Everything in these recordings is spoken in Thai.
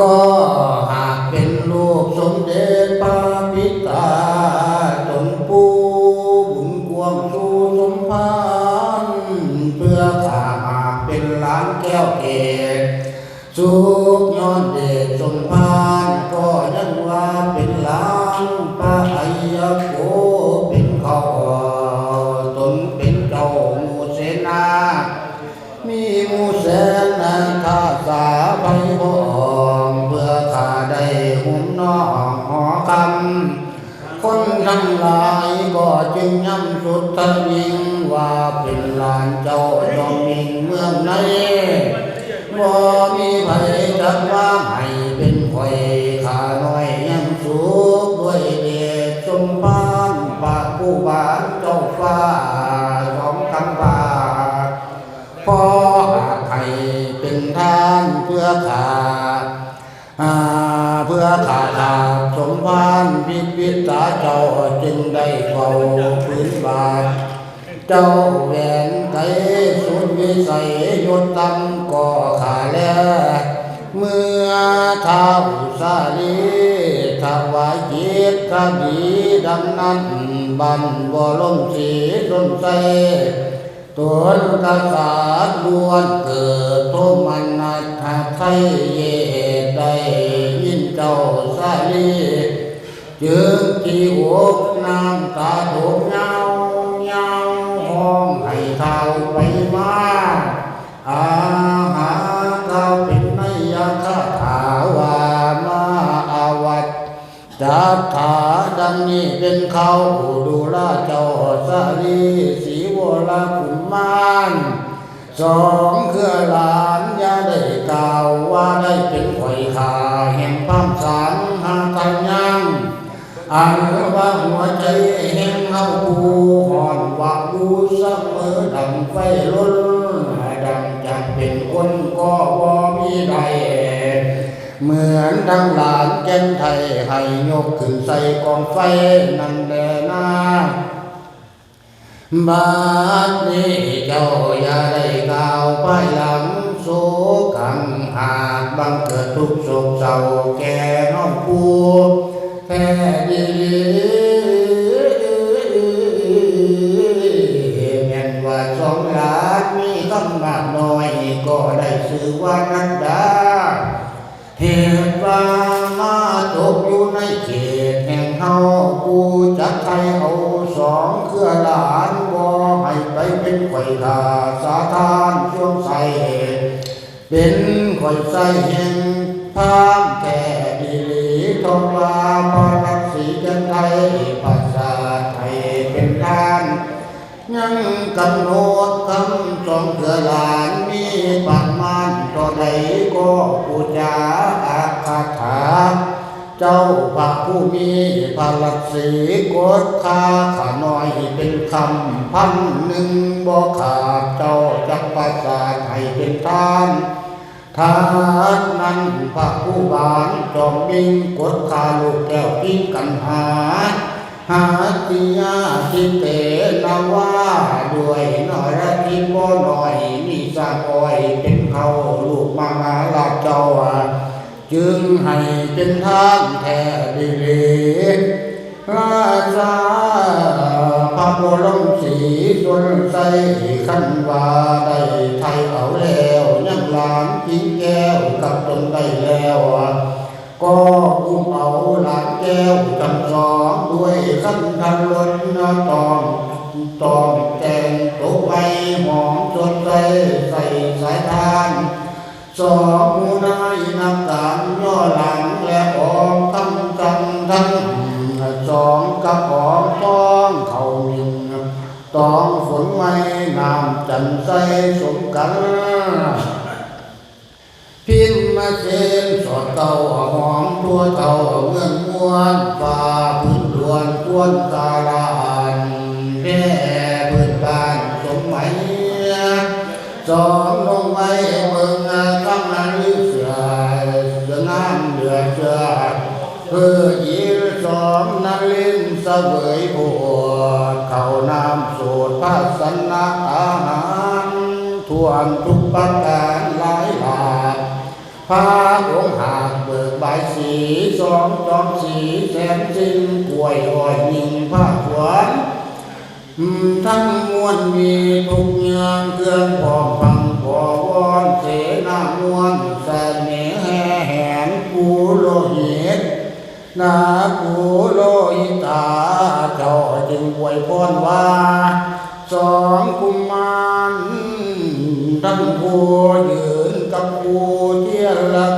ก็หากเป็นลูกสมเด็จพระำสุดทยิงว่าเป็นลานเจ้าจอมมิงเมืองไหนบ่มีไผจักว่าให้เป็นข่อยข้าน้อยยังสุขด้วยเดชสมพานปากผู้บานเจ้าฟ้าสองคำบาพอหากใครเป็นทานเพื่อขาเพื่อขาดาสมพานพิพิตาเจ้าจึงได้เฝ้า เจ้าแหวนไกสุดวิสัยยศตำก็ขาแล้เมื่อท้าวสาลีถวายจิตกระบีดังนั้นบันบ่ลมสีลมใสตนกษัตริย์ล้วนเกิดโทมันนาทาไทยเยได้ยินเจ้าสาลีจึงที่อกน้ำตาตกเจับขาดังนี้เป็นเขาดูแลเจ้าสาลีสีวรคุมมานสองเครือหลานยาได้กล่าวว่าได้เป็นข่อยขาแห่งพามสารหาทางยังอันว่าหัวใจแห่งเฮาผู้ห่อนว่าดูเสมอดังไฟล้นดังจักเป็นคนก็บ่มีใด เหมือนดังหลานแก่นไทยให้ยกขึ้นใส่กองไฟนั่นแลนาบาดนี้เจ้าอย่าได้กล่าวไปหลังโศกังหากบังเกิดทุกข์โศกเศร้าแก่น้องผู้แท้ดีแม่นว่าสองหลานมีคำมากน้อยก็ได้ชื่อว่านักดา เหตุว่ามาตกอยู่ในเขตแห่งเฮาผู้จักไทยเอาสองเครือหลานบ่ให้ไปเป็นข่อยขาสาทานช่วงใส่เป็นข่อยใส่แห่งพามแก่ดีลีทองลาพระรักสีจันไทยภาษาไทยเป็นทานยังกำหนดคำสองเถือหลาน มันก็ปูจาอาคาถา เจ้าพระผู้มีพระลักษีกดคาขาน้อยเป็นคำพันหนึ่งบ่ขาดเจ้าจักประสานให้เป็นทานทานนั้นพระผู้บานจอมมิงกดคาลูกแก้วทิ้งกันหาหาติยาทิเตนว่าด้วยนอรทิบ่หน่อยมีสาคอยเป็น เขาลูกมามาลาเจ้าจึงให้เป็นทางแท้ดีเลราชาพระบรมศรีสนใสขันว่าได้ไทยเอาแล้วยังหลานกินแก้วกับตนได้แล้วก็อุ้มเอาหลานแก้วจำสองด้วยขันทันล้นตองตอง เก่าเมืองมวนป่าพื้นดวนกวนกาลานแม่พื้นบ้านสมไหมยสองลงไว้เมืองกำลังลือเสือเสืองามเดือดเสือเพื่อยีสองนักลินเสวยปวดเข้าน้ำสูตรภาสนาอาหารท่วมทุกประการหลายหลากพระองค์หาก บิกใบายสีสองจอมสีแสนสิ้นกล้วยอ้อยยิงผ้าขวานทั้งมวลมีทุกอย่างเครื่องพร้อมพังพอวอนเสนามวลเสน่ห์แห่แหนกูโลหิตนากูโลหิตาเจ้าจึงอวยพรว่าสองกุมารทั้งผู้ยืนกับผู้เที่ยราค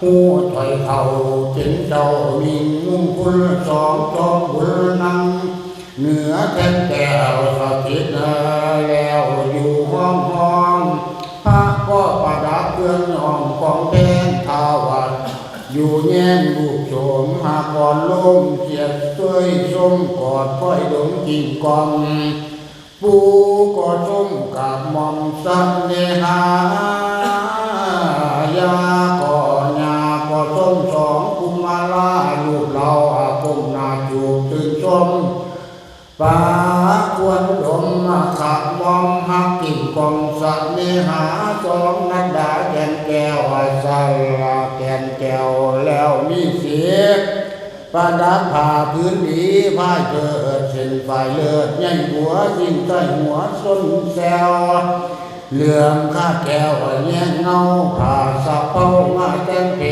หูถอยเข่าถึงเจ้ามีมุ่งคุณสองจอมบุญนังเหนือแท่นแก้วสถิตแล้วอยู่ห้องห้องพระก็ประดับเครื่องห้องของแทนทาวัดอยู่แย่งลูกโฉมหาก่อนลมเสียดช่วยชมกอดค่อยดมกิ่งกองปูก็ชมกับมอมสันเนหา ก็ชมสองกุมาลาลูกเราอาคมนาจูตื่นชมปาควรดมมาขับมอมหักกิ่งกองสัตว์เนหาสองนัดดาแกนแก้วอาสาลาแกนแก้วแล้วมีเสียประดับผ้าพื้นดีผ้าเกิดเส้นไฟเลือดใหญ่หัวสิ้นใต้หัวส้นแซวเหลือมข้าแก้วแย่งเงาผ้าสับเป้ามาแจ้งเป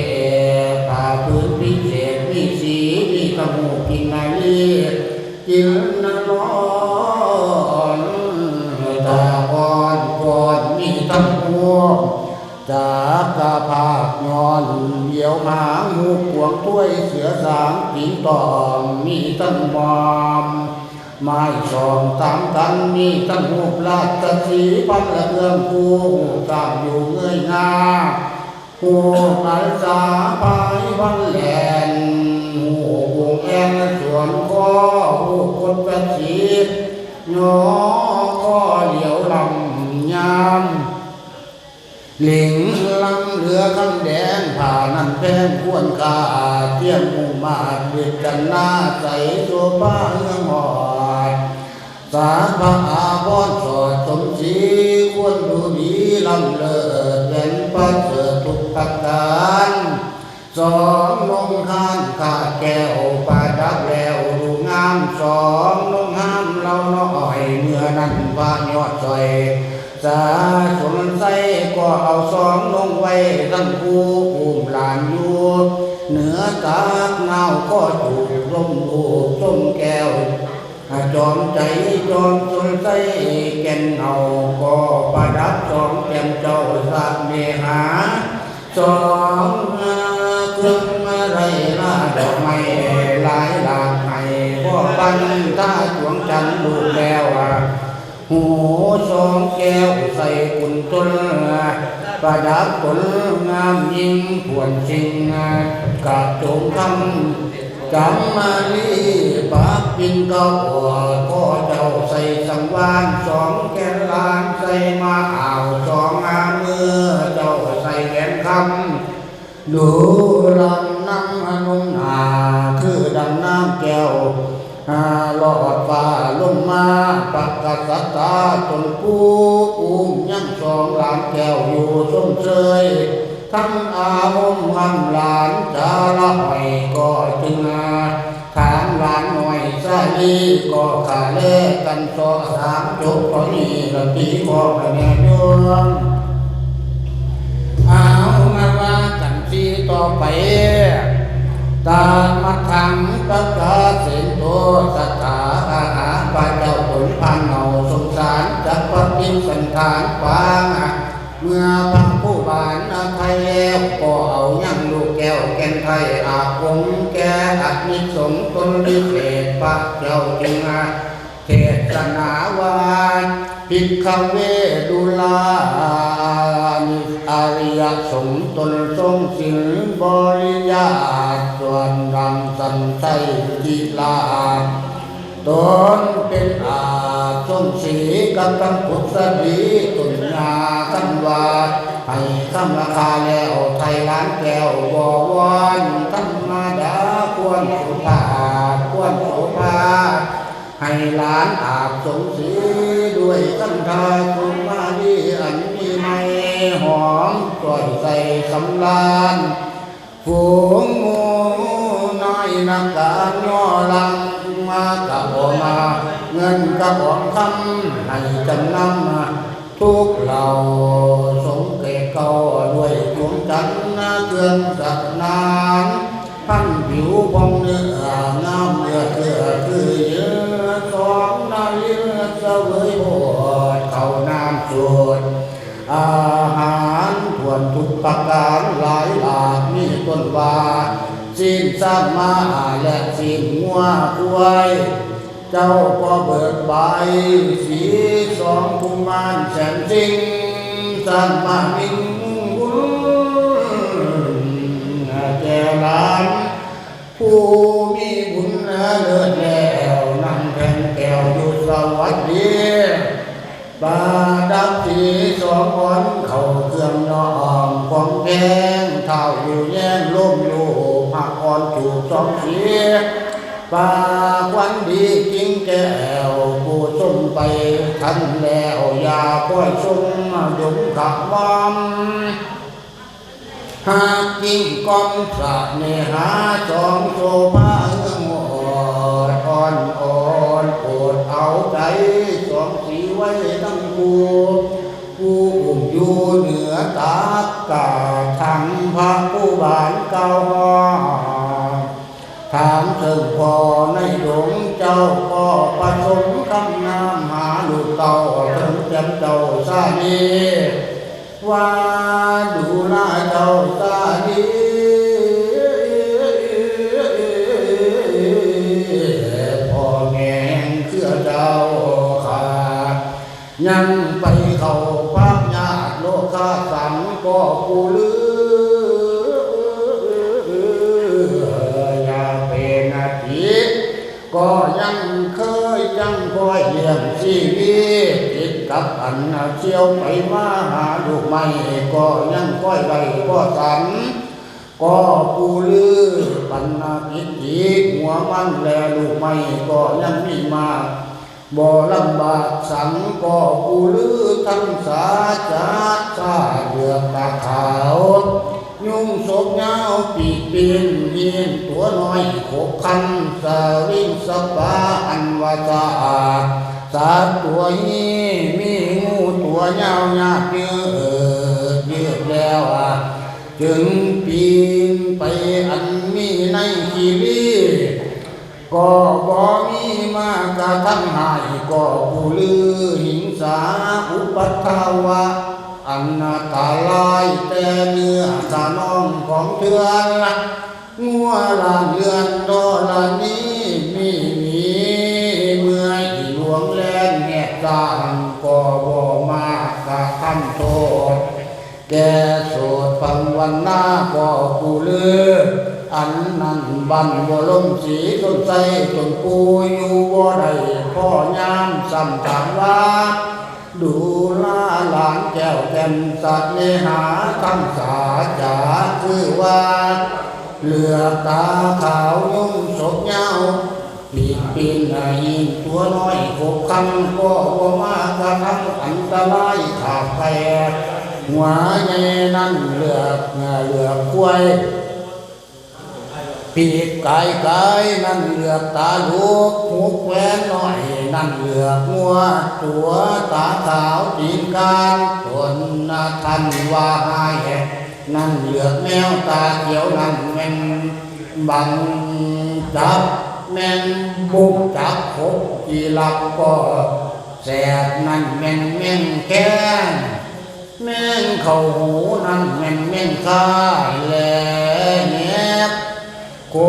พื้นพิเศษมีสีมีตะมูกินนาลีกินนรอนตาอ่อนก่อนมีทั้งพวงจากกาภาพนอนเหี่ยวหมางูขวงถ้วยเสือสางปิงตอมมีทั้งมอมไม้สองตามกันมีทั้งหูปลาตะสีพันละเอื้อมคูตามอยู่เงยหน้า หูปัลสาพายวันแหลนหูวงแอนสวนคอหูคนประสีหนอคอเหลียวลำยามหลิงลำเรือคำแดงผ่านันแพงควรกาเทียมมุมาดเด็ดกันหน้าใสโซป้าเงื่องหอดสาพระอาพรสอดสมศรีควรดูดีลำเลิศเป็นประเสริ ทุกประการสองลงข้านข้าแก้วประดับแล้วดูงามสองลงห้ามเราน้อยเมื่อนั้นพระยอดซอยสาสนใสก็เอาสองลงไว้ทั้งคู่อุ้มหลานอยู่เหนือตากเงาก็ถูกลมถูกส้มแก้วจอมใจจอมสนใสแก่นเอาก็ประดับสองแก้มเจ้าสักเนหา สองเครื่องอะไรล่าดอกไม้หลายหลากไห้พ่อปันตาจวงจันทร์ดูแล้วหูสองแก้วใส่กุนต้นประดับผลงามยิ่งผวนจริงกับโจมคำกำมาลีปากปินเก้าพ่อเจ้าใส่สังวานสองแกนลานใส่มาอ่าวสอง ดูลำน้ำอนุนาคือดังน้ำแก้วหลอดฟ้าลงมาปักกสัตตาตนผู้อุ้มยังสองลานแก้วอยู่สมเชยทั้งอาหมหันหลานจาละไปก็จึงอาถามหลานหน่อยซาลีก็ขาเล่กันต่อสามจบตอนนี้ระตีกอกระแนยง ต่อไปตามมาทำประกาสินโตสถาอาหารพระเจ้าผลพันเนาสงสารจักพระพิสันธานฟางเมื่อพังผู้บานอาไทยแล้วก็เอายังลูกแก้วแก่นไทยอาคงแก่อักนิสงตนลิเศษพระเจ้าจึงอาเทศนาวานพิกเวดุลา ริยสงตนทรงสิลบริยาส่วนรำสันไสจิลาตนเป็นอาสมศรีกับกังพุทธดีตุนงาคันวาให้คำราคาแล้วไทยล้านแก้วบวรธรรมดาควรสุภาควรโสภาให้หลานอาบสงสีด้วยกันทาสุมาดีอันมีไม่ หอมก่อยใส่สำลานฝูงหมูน้อยนักการย่อลังมากับอมาเงินกับของคำให้จำน อาหารทวนทุกประการหลายหลากมีต้นว่าสิ้นสามาและสิ้นหัวควายเจ้าก็เบิกใบสีสองกุมานแสนจริงสัมมามิง สะเนหาสองโซภาเอื้องอ่อนอ่อนอ่อนโปรดเอาใจสองสีไว้ตั้งกูผู้อุ้มอยู่เหนือตากกาทั้งพระผู้บานเก่าห้องถามถึงพ่อในหลวงเจ้าก็ประสมคำนามหาลูกเต่าถึงจำเจ้าสานีว่าดูหน้าเจ้าสานี ก็กูลืออย่าเป็นอาทิตย์ก็ยังเคยยังคอยเลี้ยงชีวิตติดกับอันเชี่ยวไปมาหาลูกไม่ก็ยังคอยได้ก็สันก็ปูลือปันนาพิจิหัวมันแลลูกไม่ก็ยังมีมา บ่ลำบากสังก็ปูลือทั้งสาจาชาเดือกตาขาว ยุ่งศกเงาปีกปีนยีนตัวน้อยขกคันสาวิงสปาอันวาจาอาสาตัวนี้มีงูตัวเงาหยาบเยือกเยือกแล้วอะจึงปีนไปอันมีในชีวิต ก็บ่มีมากระทั่งหายก็ผู้ลือหิงสาอุปัฏฐาวะ อันนาตาลายแต่เนื้อสานองของเถื่อนงัวลานเลือนดอลานี้มีมีเมื่อยหลวงแลนแงะจางก็บ่มากระทำโทษแกโสดฟังวันหน้าก็กูเลือ อันนั้นบันบ่ลมสีต้นไทรต้นปูอยู่บ่ได้พ่อยามซ้ำถามว่าดูลาหลานแก้วแก่นสัตว์เนหาทั้งสาจาคือว่าเหลือตาขาวยุ่งศกเงาปีกปีนอายิงตัวน้อยหกคำก็บ่มากระทำอันตรายขาดแปดหัวใหญ่นั่นเหลือกเหลือกกล้วย ปีกไก่ไก่นั่นเหลือกตาลูกหูแหวนน้อย นั่นเหลือกงัวตัวตาขาวจีนการตนนาทันว่าหายแหนั่นเหลือกแมวตาเขียวนั่นแม่นบังจับแม่นบุกจับหกกีลับก็แสบนั่นแม่นแม่นแก้แมงเข้าหูนั่นแมงแม่งคาแลเนียบ โก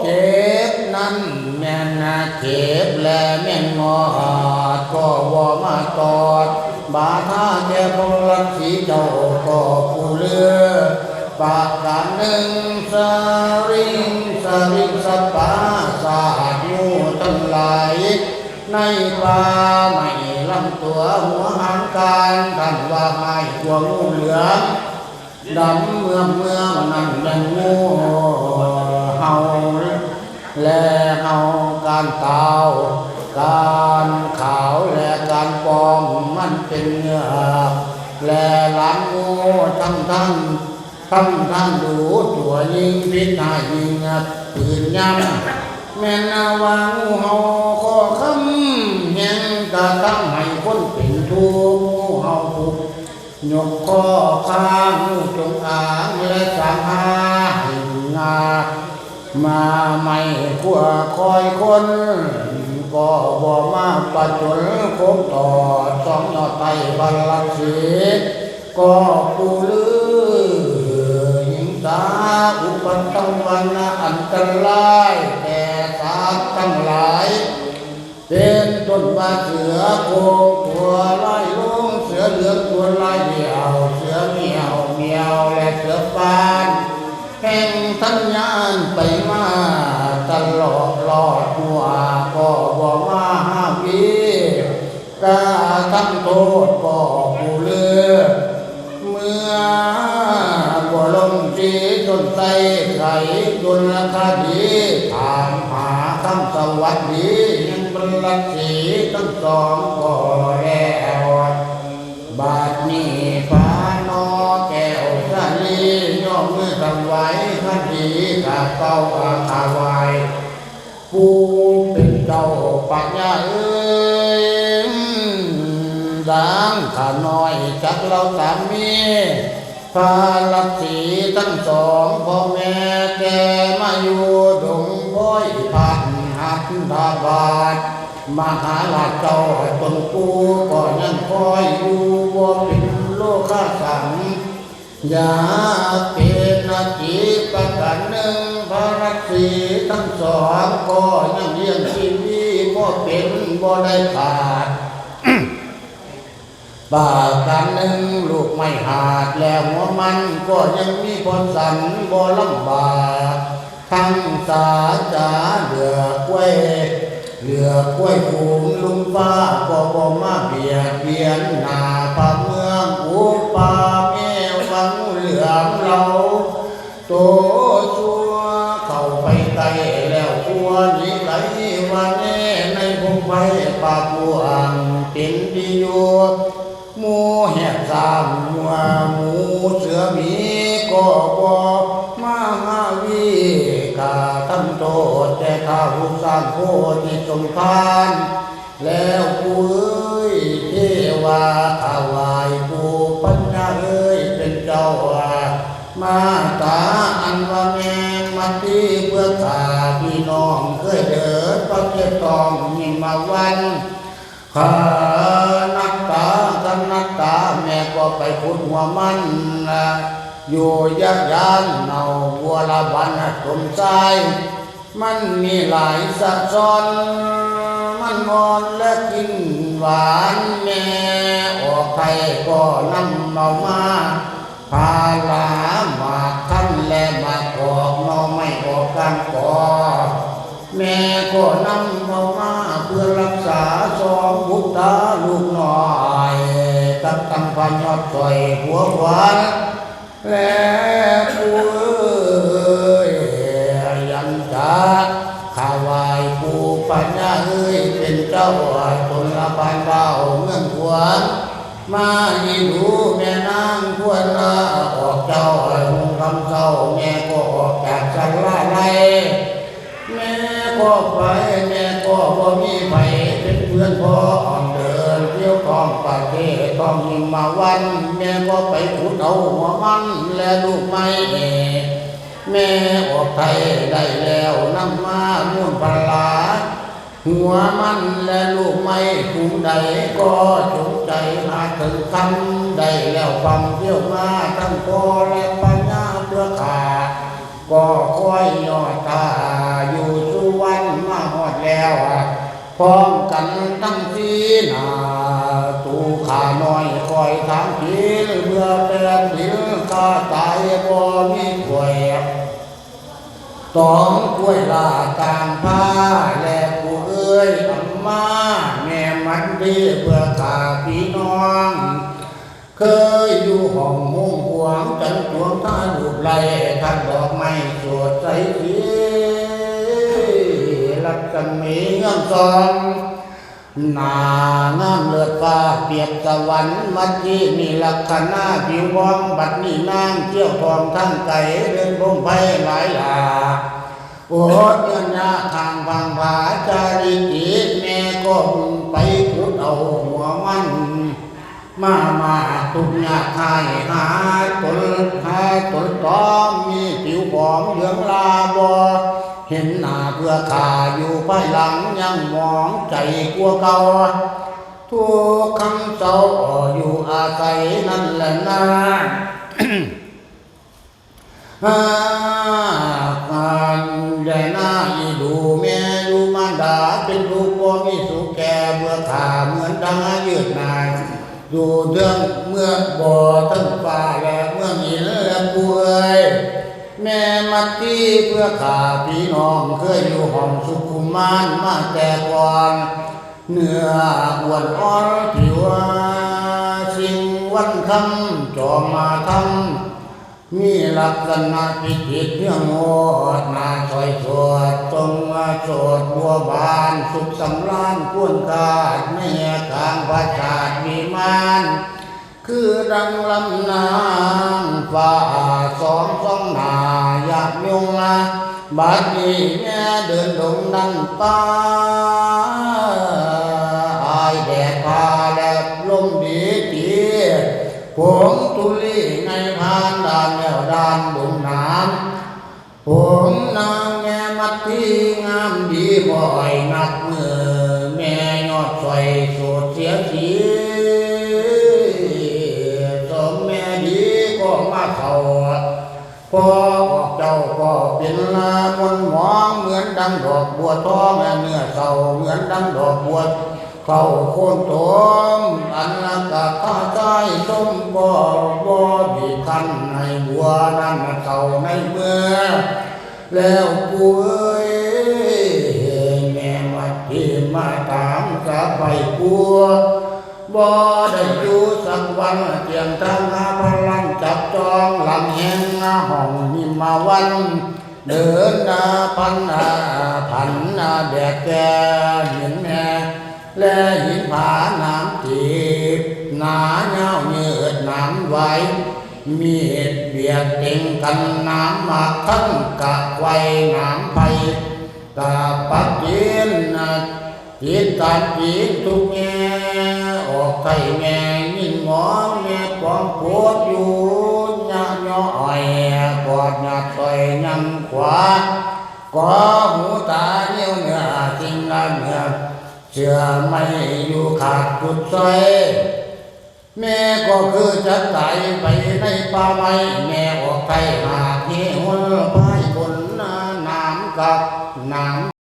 เก็บนั่นแม่นาเก็บแลแม่งงอหาดก็ว่ามาตอด บาท่าแกพลักสีเจ้าก็ผู้เลือ ปากกาหนึ่งสริงสริงสปาสาดงูทั้งหลายในป่าไม่ลำตัวหัวหางการท่านว่าไม่กลัวงูเหลือดำเมือเมือนั่นเป็นงู เห่าและเห่าการเตาการขาวและการปลอมมันเป็นเนื้อและหลังงูทั้งทั้งทั้งทั้งดูตัวยิงพิษหายิงปืนยำแม่นาวางูเห่าขอคำยังกระทำให้คนเป็นทุกข์งูเห่าผูกยกข้อข้างงูจงอางและสังหาห้งา มาไม่ขัวคอยคนก็บ่มาปัจจุลคงต่อสองยอดไตบัลลังก์สีก็ปูลือยิงตาอุปันตังวันอันตรายแก่สาทั้งหลาย เป็นต้นว่าเสือโคงตัวไล่ลงเสือเหลืองตัวไลายเดียว เสือเหมียวเมียวและเสือปาน แห่งทัญญานไปมาตลอดรอดหัวก็บ่มาห้าวีกาทำโทษก็ผู้เลือเมื่อบ่ลงจีจนใจไขจนราคาดีถามหาคำสวัสดียังบรรลักสีทั้งสองก็แเก้าอาคาไว้ปูเป็นเจ้าปัญญาเอ้ยดังขาน้อยจักเราสามีพาลับสีทั้งสองพ่อแม่แกมาอยู่ดงพ้อยพันหัดดาบาดมหาลาเจ้าตนกูก็ยังคอยอยู่ว่าเป็นโลกาสังอย่าเป็นนาทีประกันหนึ่ง ระรักสีทั้งสองก็ยังเลี้ยงชีวิตก็เป็นบ่ได้ขาดบากันหนึ่งลูกไม่หาดแล้วหัวมันก็ยังมีพรสันบ่ลำบากทั้งสาจาเหลือกล้วยเหลือกล้วยฝูงลุงฟ้าก็บ่มาเบียดเบียนหนาพระเมืองอุปาแม่ฟังเหลืองเราโต ไปไกลแล้วกลัวนีไหลวันแน่ในพงไฟป่าพวงป็นดีอยู่หมูแหกสามหัวหมูเสือมีก็บ่มาหาวีกาตั้งโตแต่ข้าผู้สร้างโคติสมทานแล้วผู้เอ้ยเทวาถวายผู้ปัญญาเอ้ยเป็นเจ้ามาตาอันว่า เพื่อขาพี่น้องเคยเดินประเทศตองมีมาวันขานักตากันนักตาแม่ก็ไปพุดหัวมันอยู่ยักยานเนาบัวละวันตมใจมันมีหลายสัดซ้อน มันงอนและกินหวานแม่ออกไทยก็นำเอามาพาลามาคันและมากอกนม กันก่อแม่ก็นำเอามาเพื่อรักษาสองบุตรลูกน้อยกับตั้งพันยอดสวยหัวหวานและผู้เอ้ยยันจาขาวายผู้ปปัญญาเอ้ยเป็นเจ้าตนละปานเบาเมืองขวาง มาอีดูแม่นางควรละออกเจ้าหงคำเศร้าแม่ก็ออกจากสังลาไลแม่ก็ไปแม่ก็บ่มีไปเป็นเพื่อนพ่ออ่อนเดินเที่ยวท้องประเทศท้องหิมมาวัน แม่ก็ไปขุดเอาหัวมันและลูกไม้แม่ออกไทยได้แล้วนำมามุ่นปลา หัวมันและลูกไม่คุ้มใดก็จงใจมาถึงคำได้แล้วความเที่ยวมาทั้งพ่อและปัญญาเพื่อขาก็คอยยอดตาอยู่สุวรรณมาหอดแล้วพร้อมกันทั้งทีนาตูขาน้อยคอยทางทีเมื่อเป็นหินข้าตายบ่มีกวยต้องกล้วยลาตามผ้าและ อ้ยอัมมาแม่มันดีเพื่อขาพี่น้อง เคยอยู่ห้องห้องหวงจันทวงท่าลูกไลท่านดอกไม้สวดใสสีรักกันมีเงื่อนซองหนางามเลือดฟ้าเปียบสวรรค์มัดที่มีลักษณะผิวว่องบัดนี้นางเที่ยวทองทั้งไก่เดินพงไพหลายหลา โอดเงินาทางบางผาจาริกิแม่ก็ไปขุดเอาหัวมัน มามาตุกยาไทยหาตนหาตนต้อมมีผิวผอมเหลืองลาบอเห็นหน้าเพื่อขาอยู่ภายหลังยังมองใจกลัวเก่าทุกคำเศร้าอยู่อาศัยนั่นแหละนะ หากการแด่หน้าอีดูแม่อยู่มารดาเป็นลูกบ่มีสุขแก่เมื่อขาเหมือนดังยืดนายอยู่เรื่องเมื่อบ่อทั้งฟ้าและเมื่อหินและป่วยแม่มัดที่เพื่อขาพี่น้องเคยอยู่ห้องสุขุมานมาแต่ก่อนเนื้ออวนอ่อนผิวสิ่งวันคำจอมมาทำ มีลักษณะพิจิตรเรื่องโงดนาซอยสวดตรงมาโสดบัวบานสุขสำราญกวนกาดไม่แยกทางประสาทมีมานคือดังลำนางฟ้าสองสองหนาอยากยงนะบัดนี้แม่เดินดงนั่นป้าอายแดดพาแลบลมดีตีผมานดานแล้วดานดงน้ำผมนางแม่มัดที่งามดีบ่อยนักเมื่อแม่ยอดสวยโสดเสียสีสมแม่ดีก็มาเขาพอออกเจ้าก็เป็นลามนหมองเหมือนดังดอกบัวทองเนื้อเศร้าเหมือนดังดอกบัว เข้าโคนตมอันละกะข้าใจส้มบ่บ่บีคันในบัวนั่นเก่าในเมื่อ แล้วกูเอ้ยแม่มาที่มาตามกะไปกูบ่ได้อยู่สักวันเตียงทางหาพลังจับจองหลังแห่งห้องนิมมาวันเดินนาพันนาพันนาแดดแก่เห็นแม่ และหินผาน้ำจีบหนาเงาเนืดน้ำไว้ มีเหตุเบียดเต็งกันน้ำมากทั้งกะไว้น้ำไผ่กะปักยินนะจีนการจีทุกแง่ออกไข่แง่ยินหมอแง่กองปวดอยู่ยะย่อยกอดหยาดต่อยยังขวาก็หูตาเนี้ยวเนื้อจริงละเนื้อ เชื่อไม่อยู่ขาดจุดใสแม่ก็คือจะตายไปในป่าไม้แม่ออกไปหาที่หัวพายบนน้ำกับน้ำ